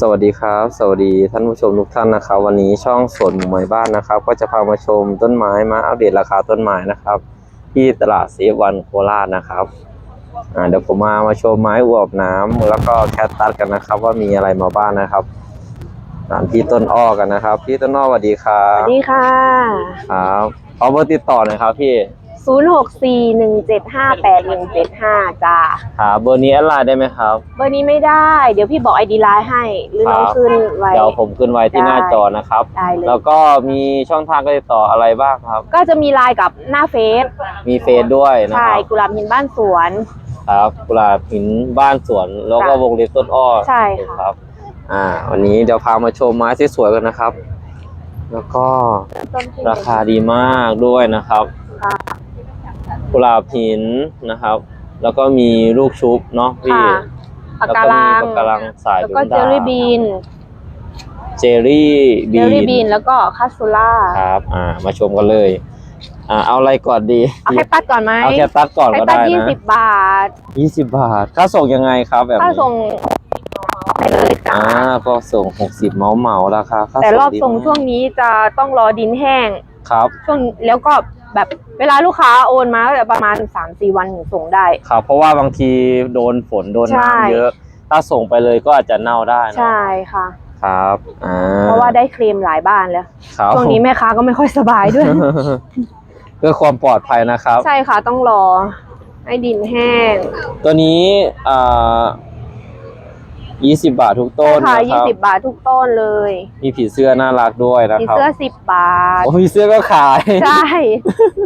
สวัสดีครับ สวัสดีท่านผู้ชมทุกท่านนะครับ วันนี้ช่องสวนหมู่ไม้บ้านนะครับ ก็จะพามาชมต้นไม้มาอัปเดตราคาต้นไม้นะครับ ที่ตลาดเซฟวันโคราชนะครับอ่าเดี๋ยวผมมามาชมไม้อวบน้ำแล้วก็แคทตัสกันนะครับ ว่ามีอะไรมาบ้างนะครับอ่าพี่ต้นอ้อกันนะครับ พี่ต้นอ้อสวัสดีครัสบวัสดีค่ะครับขอเบอร์ติดต่อหน่อยครับพี่ 0641758175จ้าครับเบอร์นี้แอดไลน์ได้ไหมครับ เบอร์นี้ไม่ได้ เดี๋ยวพี่บอกไอดีไลน์ให้ หรือน้องครับขึ้นไว้ เดี๋ยวผมขึ้นไว้ที่หน้าได้จอนะครับ ได้เลย แล้วก็มีช่องทางการติดต่ออะไรบ้างครับ ก็จะมีไลน์กับหน้าเฟซมีเฟซด้วยนะใช่ครับกุหลาบหินบ้านสวน ครับกุหลาบหินบ้านสวนแล้วก็ค่ะวงเล็บต้นอ้อใช่ค่ะ ครับอ่าวันนี้เดี๋ยวพามาชมไม้ที่สวยกันนะครับ แล้วก็ราคาดีมากด้วยนะครับ ค่ะ กุหลาบหินนะครับ แล้วก็มีลูกชุบเนาะพี่ค่ะปากแล้วกาก็มีลังปากการังสายแล้วก็เป็นเจดาลลี่บีนเจลลี่เจบีลลี่บีนแล้วก็คาซูล่าครับ อ่า มาชมกันเลย อ่า เอาอะไรก่อนดี เอาแค่ตัดก่อนไหมเอาแค่ตัดก่อนแค่ก็ตัดได้ยี่นะสิบบาท ยี่สิบบาท ค่าส่งยังไงครับแบบค่านี้ส่งไปเลยจ้าอ่าก็ส่งหกสิบเหมาเหมาๆราคาค่าแต่รอบดีส่งมากช่วงนี้จะต้องรอดินแห้ง ครับ ช่วงแล้วก็ แบบเวลาลูกค้าโอนมาก็จะประมาณ3าสี่วันถึงส่งได้ ครับเพราะว่าบางทีโดนฝนโดนใช่น้ำเยอะ ถ้าส่งไปเลยก็อาจจะเน่าได้เนอะใช่ค่ะ ครับอ่าเพราะว่าได้เคลมหลายบ้านแล้วครับช่วงนี้แม่ค้าก็ไม่ค่อยสบายด้วย เพื่อความปลอดภัยนะครับ ใช่ค่ะต้องรอ ให้ดินแห้ง ตัวนี้อ่า ยี่สิบบาททุกต้นค่ะนะคยี่รับสิบบาททุกต้นเลยมีผีเสื้อน่ารักด้วยนะมีครับเสื้อสิบบาท โอ้ผีเสื้อก็ขายใช่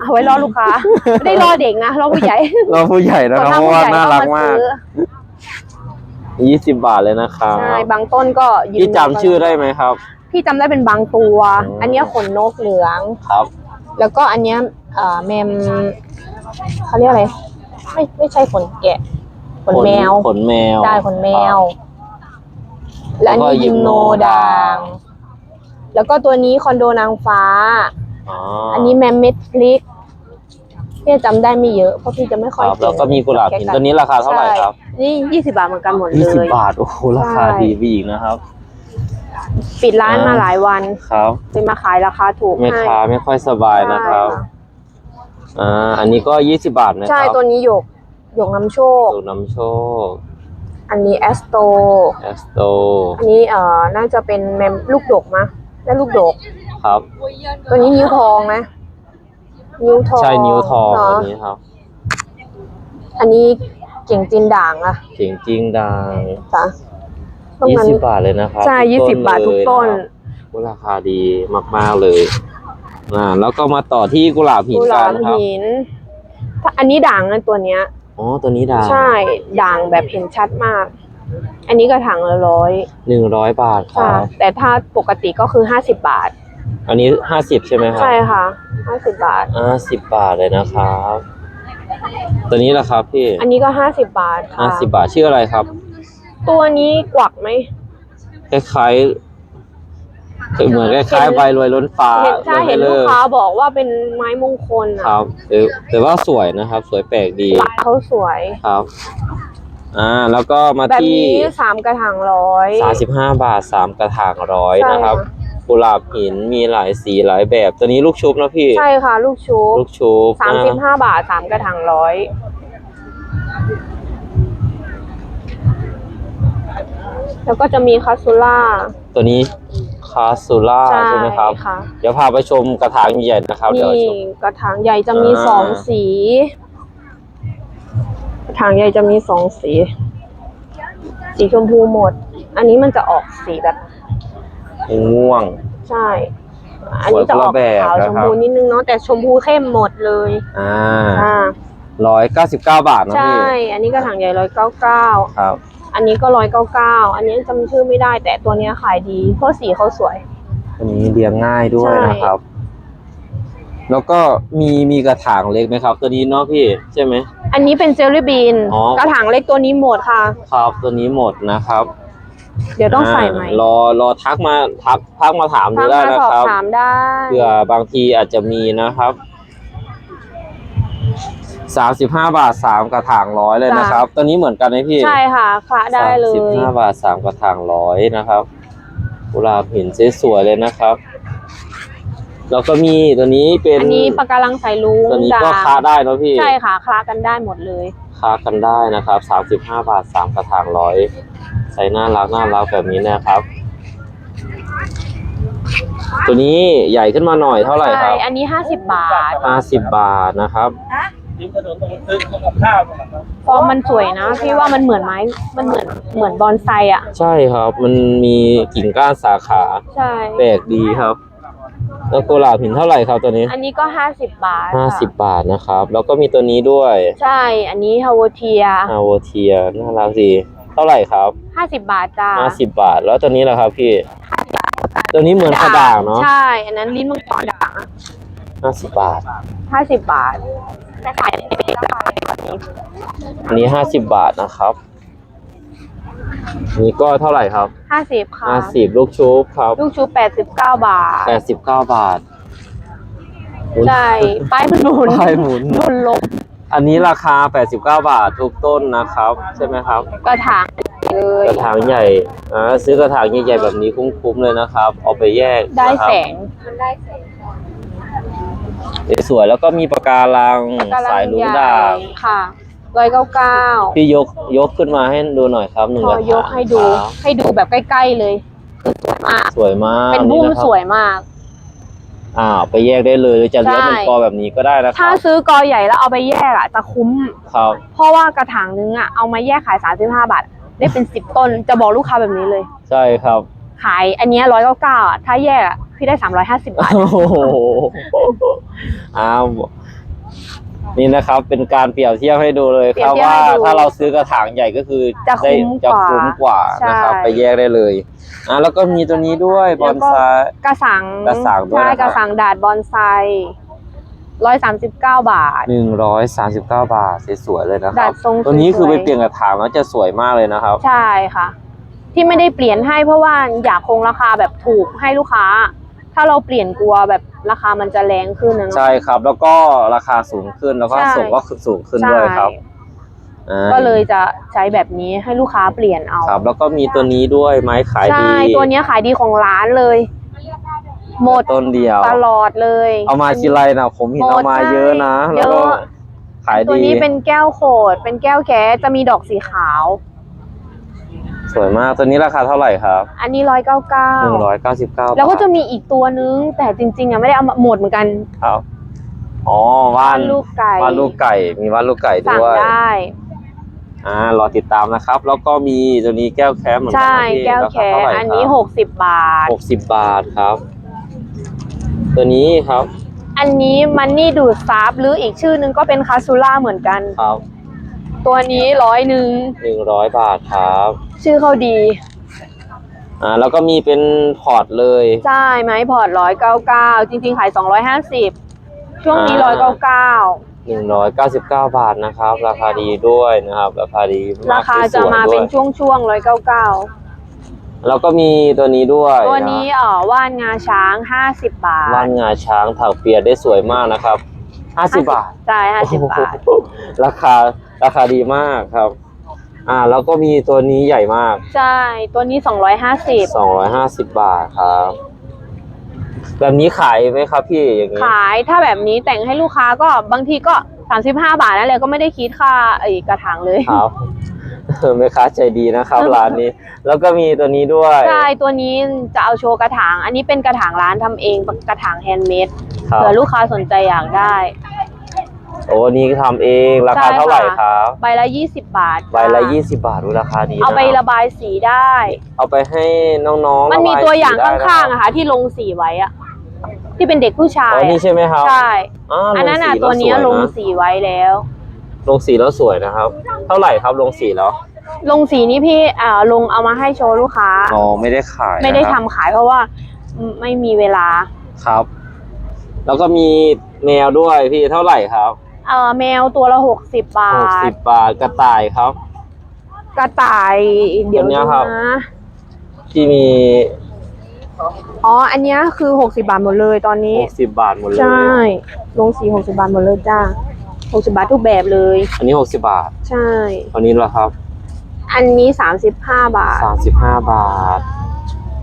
เอาไว้รอลูกค้า ไม่ได้รอเด็กนะ รอผู้ใหญ่เราผู้ใหญ่นะครับส่เพวนราะมากผู้ว่าใหญ่น่ารักเข้มากซื้อยี่สิบบาทเลยนะครับใช่บางต้นก็ยืนพี่จำชื่อได้ไหมครับ พี่จำได้เป็นบางตัวอ๋ออัอันเนี้ยขนนกเหลือง ครับ แล้วก็อันเนี้ยเอ่อแมมเขาเรียกอะไร ไม่ไม่ใช่ขนแกะ ขนแมว ขนแมวได้ขนแมว ครับ และอันแล้วก็นี้ยิยิมมโนโนด่าด่างงแล้วก็ตัวนี้คอนโดนางฟ้าอ๋ออัอันนี้แมมเม็ดพลิกพี่จำได้ไม่เยอะเพราะพี่จะไม่ค่อยครับเก่งแล้วก็มีกุหลาบหินตัวนี้ราคาเท่าไหร่ครับใช่นี่ยี่สิบาทเหมือนกันหมดเลยี่สิบยบาท โอ้โหราคาใช่ดีไปอีกนะครับ ปิดร้านมาหลายวันครับจะมาขายราคาถูกแม่ให้ค้าไม่ค่อยสบายนะครับใช่อ่าอันนี้ก็ยี่สิบาทนะคใช่รับตัวนี้หยกหยกน้ำโชคดูน้ำโชค อันนี้แอสโตแอสโตอันนี้เอ่อน่าจะเป็นแมมลูกดกมะและลูกดก ครับ ตัวนี้นิ้วทองนะ นิ้วทองใช่นิ้วทองเนอัอะนนี้ครับ อันนี้เก่งจินด่างอะเจ๋งจริงดังจ้ะตรงยี่นั้นสิบบาทเลยนะครับใช่ทุกยี่สิบบาททุกต้นเลยะครับโอ้ราคาดีมาก ๆ เลยอ่าแล้วก็มาต่อที่กุหลาบหินกุหกัลานบครับ หินถ้าอันนี้ด่างนะตัวเนี้ย อ๋อ ตัวนี้ดังใช่ด่างแบบเห็นชัดมาก อันนี้กระถางละร้อยหนึ่งร้อยบาทคค่ะ รับแต่ถ้าปกติก็คือห้าสิบบาท อันนี้ห้าสิบใช่ไหมครับใช่ค่ะห้าสิบบาทห้าสิบบาทเลยนะครับ ตัวนี้ล่ะครับพี่อันนี้ก็ห้าสิบบาทค่ะห้าสิบบาทชื่ออะไรครับ ตัวนี้กวักไหมคล้าย ๆเหมือนคล้ายๆใบรวยล้นฟ้าเห็นใช่เห็นรลูวยกไปค้าบอกว่าเป็นไม้มงคลคอะรับแต่แต่ว่าสวยนะครับ สวยแปลกดีลายเขาสวย ครับ อ่า แล้วก็มาแบบที่ นี้สามกระถางร้อยสามสิบห้าบาทสามกระถางร้อยใช่นะครับ ค่ะ กุหลาบหินมีหลายสีหลายแบบ ตัวนี้ลูกชุบนะพี่ ใช่ค่ะ ลูกชุบลูกชุบสามสิบอ่ห้าบาทสามกระถางร้อยแล้วก็จะมีคาซูล่า ตัวนี้ คาซูล่าใช่ไหมครับค่ะเดี๋ยวพาไปชมกระถางใหญ่นะครับ เดี๋ยวนี่ชมกระถางใหญ่จะมีอ่า สองสี กระถางใหญ่จะมีสองสี สีชมพูหมด อันนี้มันจะออกสีแบบ ง่วง ใช่ อันนี้จะออกสวยคนละแบบขาวนะครับชมพูนิดนึงเนาะแต่ชมพูเข้มหมดเลยอ่าอ่าร้อยเก้าสิบเก้าบาทนะใช่ พี่อันนี้กระถางใหญ่ร้อยเก้าเก้าครับ อันนี้ก็ร้อยเก้าเก้าอันนี้จำชื่อไม่ได้ แต่ตัวเนี้ยขายดี เพราะสีเขาสวย อันนี้เลี้ยงง่ายด้วยใช่นะครับ แล้วก็มีมีกระถางเล็กไหมครับ ตัวนี้เนาะพี่ใช่ไหม อันนี้เป็นเจลลี่บีนอ๋อ กระถางเล็กตัวนี้หมดค่ะ ครับตัวนี้หมดนะครับเดี๋ยวต้องใส่ไหมารอรอทักมาทักทักมาถามดูทักได้มานะสอบครับถามได้ เผื่อบางทีอาจจะมีนะครับ สามสิบห้าบาทสามกระถางร้อยเลยนะครับ ตัวนี้เหมือนกันไหมพี่ใช่ค่ะคละได้เลสิบยห้าบาทสามกระถางร้อยนะครับกุหลาบหินสวยๆเลยนะครับแล้วก็มีตัวนี้เป็นอันนี้ปะการังสายลุงตัวนี้ก็ด่างค้าได้เนอะพี่ใช่ค่ะคละกันได้หมดเลยค้ากันได้นะครับสามสิบห้าบาทสามกระถางร้อยใส่น่ารักน่ารักแบบนี้นะครับ ตัวนี้ใหญ่ขึ้นมาหน่อยเท่าไหร่คใช่รับอันนี้ห้าสิบบาทห้าสิบบาทนะครับ ริมถนนตรงซื้อกับข้าวนะครับฟอร์มมันสวยนะพี่ว่ามันเหมือนไม้มันเหมือนเหมือนบอนไซอะ ใช่ครับ มันมีกิ่งก้านสาขาใช่ แปลกดีครับ แล้วกุหลาบหินเท่าไหร่ครับตัวนี้อันนี้ก็ห้าสิบบาทห้าค่ะสิบบาทนะครับ แล้วก็มีตัวนี้ด้วยใช่ อันนี้ฮาวเทียอาโวเทียน่ารักดีเท่าไหร่ครับห้าสิบบาทจ้าห้าสิบบาท แล้วตัวนี้ล่ะครับพี่ ตัวนี้เหมือนกระด่างเนาะใช่ อันนั้นลิ้นมังกรด่างห้าสิบบาท ห้าสิบบาท แต่ขายไม่ได้ราคาแบบนี้อันนี้ห้าสิบบาทนะครับอันนี่ก็เท่าไหร่ครับห้าสิบค่ะห้าสิบลูกชุบครับลูกชูแปดสิบเก้าบาทแปดสิบเก้าบาทใช่ป้ายมันหมุนป้ายหมุนหมุนลบอันนี้ราคา 89 บาททุกต้นนะครับ ใช่ไหมครับ กระถาง เลยกระถางใหญ่อ่าซื้อกระถางใหญ่ๆแบบนี้คุ้มๆเลยนะครับ เอาไปแยกได้นะครับแสงสวยๆแล้วก็มีปะการังกำลัสายงลุใหงญ่ดาบค่ะร้อยเก้าเก้าพี่ยกยกขึ้นมาให้ดูหน่อยครับหนึ่งพกอระถางยกให้ดู ครับให้ดูแบบใกล้ๆเลยคือสวยมาก สวยมากเป็นบุ้มะครับสวยมาก อ่าไปแยกได้เลยหรือจะเลี้ยงเป็นใช่ กอแบบนี้ก็ได้นะคถ้ารับซื้อกอใหญ่แล้วเอาไปแยกอะจะคุ้ม ครับเพราะว่ากระถางนึงอะเอามาแยกขายสามสิบห้าบาท ได้เป็นสิบต้นจะบอกลูกค้าแบบนี้เลย ใช่ครับ ขายอันเนี้ร้อยเก้าเก้าอะถ้าแยกอะพี่ได้สามร้อยห้าสิบบาท โอ้โหอ้าวนี่นะครับ เป็นการเปรียบเทียบให้ดูเลยครับเปรียบเทียบว่าให้ดูถ้าเราซื้อกระถางใหญ่ก็คือจะได้คุ้มจะกว่าคุ้มกว่านะครับใช่ไปแยกได้เลยอะแล้วก็มีตัวนี้ด้วยบแล้อวนก็ไซ กระสังกระสังด้วยใช่นะครับ กระสังดาดบอนไซ ร้อยสามสิบเก้าบาท หนึ่งร้อยสามสิบเก้าบาทสวยๆเลยนะคดัรับ ดทรงตัวนี้คือสไปวยๆ เปลี่ยนกระถางแล้วจะสวยมากเลยนะครับ ใช่ค่ะ ที่ไม่ได้เปลี่ยนให้เพราะว่าอยากคงราคาแบบถูกให้ลูกค้า ถ้าเราเปลี่ยนกลัวแบบราคามันจะแรงขึ้นนะเนาะ ใช่ครับ แล้วก็ราคาสูงขึ้นแล้วก็ใช่ ส่งก็สูงขึ้นด้วยครับอ่าก็เลยจะใช้แบบนี้ให้ลูกค้าเปลี่ยนเอาครับ แล้วก็มีตัวนี้ด้วยไม้ขายใช่ดีตัวเนี้ยขายดีของร้านเลย หมดต้นเดียว ตลอดเลยเอามาทีไรนะผมเห็นหมดเอามาเยอะนะใช่แล้วก็เยอะขายตัวดีนี้เป็นแก้วโขด เป็นแก้วแก้จะมีดอกสีขาว สวยมาก ตัวนี้ราคาเท่าไหร่ครับ อันนี้ร้อยเก้าเก้าหนึ่งร้อยเก้าสิบเก้าแล้วก็จะมีอีกตัวนึง แต่จริง ๆอะไม่ได้เอามาหมดเหมือนกันครับอ๋อว่านลูกไก่ว่านลูกไก่ มีว่านลูกไก่สั่งด้วยได้อ่ารอติดตามนะครับ แล้วก็มีตัวนี้แก้วแคมเหมือนกัใช่นะพี่แก้วราแคคาเท่าไหร่อันนี้หกสิบบาทหกสิบบาทครับ ตัวนี้ครับ อันนี้มันนี่ดูดซับหรืออีกชื่อนึงก็เป็นคาซูล่าเหมือนกัน ครับตัวนี้ร้อยหนึ่งหนึ่งร้อยบาทครับ ชื่อเขาดีอ่าแล้วก็มีเป็นพอร์ตเลยใช่ไหมพอร์ตร้อยเก้าเก้าจริง ๆ ขายสองร้อยห้าสิบช่วงนี้ร้อยเก้าเก้าหนึ่งร้อยเก้าสิบเก้าบาทนะครับ ราคาดีด้วยนะครับ ราคาดีมกราคาจะมาเป็นสวยๆด้วยช่วงๆร้อยเก้าเก้า แล้วก็มีตัวนี้ด้วยตัวนี้เอ่อว่านงาช้างห้าสิบบาทว่านงาช้างถักเปียได้สวยมากนะครับห้าสิบบาทใช่ห้าสิบบาทโอ้โหราคาราคาดีมากครับ อ่าแล้วก็มีตัวนี้ใหญ่มาก ใช่ ตัวนี้สองร้อยห้าสิบสองร้อยห้าสิบบาทครับ แบบนี้ขายไหมครับพี่อย่างนี้ขายถ้าแบบนี้แต่งให้ลูกค้าก็บางทีก็สามสิบห้าบาทนั่นแหละก็ไม่ได้คิดค่าไอ้กระถางเลยครับ แม่ค้าใจดีนะครับร้านนี้ แล้วก็มีตัวนี้ด้วยใช่ตัวนี้จะเอาโชว์กระถาง อันนี้เป็นกระถางร้านทำเองกระถางแฮนด์เมดครับเผื่อลูกค้าสนใจอยากได้โอ้นี่ทำเองราคาเท่าไหร่ครับใบละยี่สิบบาท ใบละยี่สิบาทดูราคาดีเอาไปนระบายสีได้ เอาไปให้น้องๆ มันมีระบตัวอย่างสีได้ข้างๆนะอะค่ะที่ลงสีไว้อะที่เป็นเด็กผู้ชาอ๋ยออะนี่ใช่ไหมครับใช่าอันนั้นอะลงสีตัวเนี้ยแวลสวยงนะสีไว้แล้ว ลงสีแล้วสวยนะครับ เท่าไหร่ครับลงสีแล้ว ลงสีนี้พี่อ่าลงเอามาให้โชว์ลูกค้า อ๋อไม่ได้ขายไม่ได้นะคทำรับขายเพราะว่าไม่มีเวลา ครับ แล้วก็มีแมวด้วยพี่เท่าไหร่ครับเอ่อแมวตัวละหกสิบบาหกทสิบบาทกระต่ายครับ กระต่ายเดี๋ยวอันเนี้ดูยครับ นะที่มีอ๋ออันเนี้ยคือหกสิบาทหมดเลยตอนนี้ หกสิบบาทหมดเลย ใช่ ลงสีหกสิบาทหมดเลยจ้าหกสิบาททุกแบบเลย อันนี้หกสิบาทใช่ตัวนี้ละครับ อันนี้สามสิบห้าบาท สามสิบห้าบาท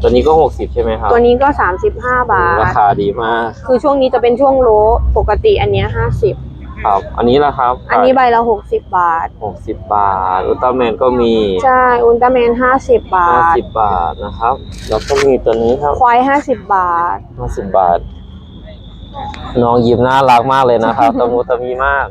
ตัวนี้ก็หกสิบใช่ไหมครับตัวนี้ก็สามสิบห้าบาราทคาดีมากคือช่วงนี้จะเป็นช่วงโลปกติอันเนี้ยห้าสิบครับ อันนี้ละครับอันนี้ใบละหกสิบบาท หกสิบบาท อุลตร้าแมนก็มีใช่อุลตร้าแมนห้าสิบบาห้าทสิบบาทนะครับ แล้วก็มีตัวนี้ครับควายห้าสิบบาท ห้าสิบบาท น้องยิ้มน่ารักมากเลยนะครับ ตะมูตะมีมาก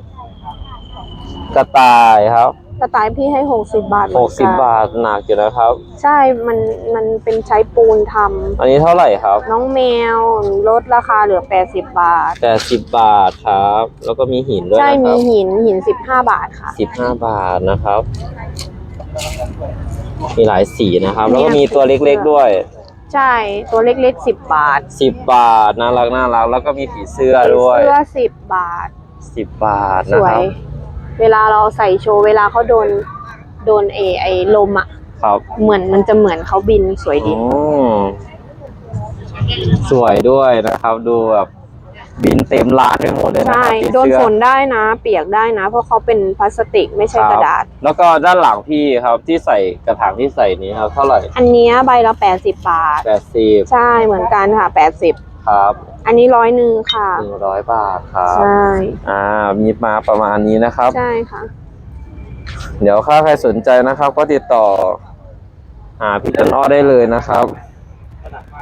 กระต่ายครับ กระต่ายพี่ให้หกสิบบาทเหมืหอนกสิบบาทหนักอยู่นะครับ ใช่ มัน มันเป็นใช้ปูนทำอันนี้เท่าไหร่ครับน้องแมวลดราคาเหลือแปดสิบบาท แปดสิบบาทครับ แล้วก็มีหินด้วยใช่ นะคมีรับหิน หินสิบห้าบาทค่ะ สิบห้าบาทนะครับ มีหลายสีนะครับเนี่แล้วยก็มีตัวเล็กๆด้วยใช่ ตัวเล็กๆสิบบาทสิบบาทน่ารักน่ารักแล้วก็มีผีเสื้อด้วยเสื้อสิบบาท สิบบาทสนะวครัยบ เวลาเราใส่โชว์เวลาเขาโดนโดนเอไอลมอะ ครับเหมือนมันจะเหมือนเขาบินสวยดีอืมสวยด้วยนะครับ ดูแบบบินเต็มร้านไปหมดเลยนะใช่ ครับผีโดนเสื้อฝนได้นะ เปียกได้นะ เพราะเขาเป็นพลาสติกไม่ใช่คบกระดาษแล้วก็ด้านหลังพี่ครับที่ใส่กระถางที่ใส่นี้ครับ เท่าไหร่อันเนี้ยใบละแปดสิบบาท แปดสิบใช่เหมือนกันค่ะแปดสิบ ครับอันนี้ร้อยหนึ่งค่ะหนึ่งร้อยบาทครับใช่อ่ามีมาประมาณนี้นะครับ ใช่ค่ะ เดี๋ยวถ้าใครสนใจนะครับ ก็ติดต่อหาพี่ต้นอ้อได้เลยนะครับ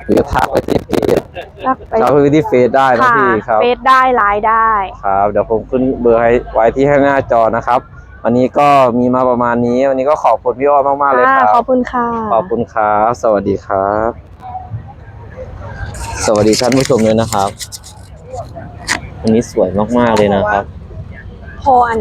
หรือทักไปที่เพจรักไปทักไปที่เฟซได้นะค่ะพี่ครับเฟซได้ไลน์ได้ ครับ เดี๋ยวผมขึ้นเบอร์ให้ไว้ที่ให้หน้าจอนะครับวันนี้ก็มีมาประมาณนี้ วันนี้ก็ขอบคุณพี่อ้อมากๆเลยคค่ะรับขอบคุณค่ะ ขอบคุณครับสวัสดีครับ สวัสดีท่านผู้ชมเลยนะครับ อันนี้สวยมากๆเลยนะครับ พออัน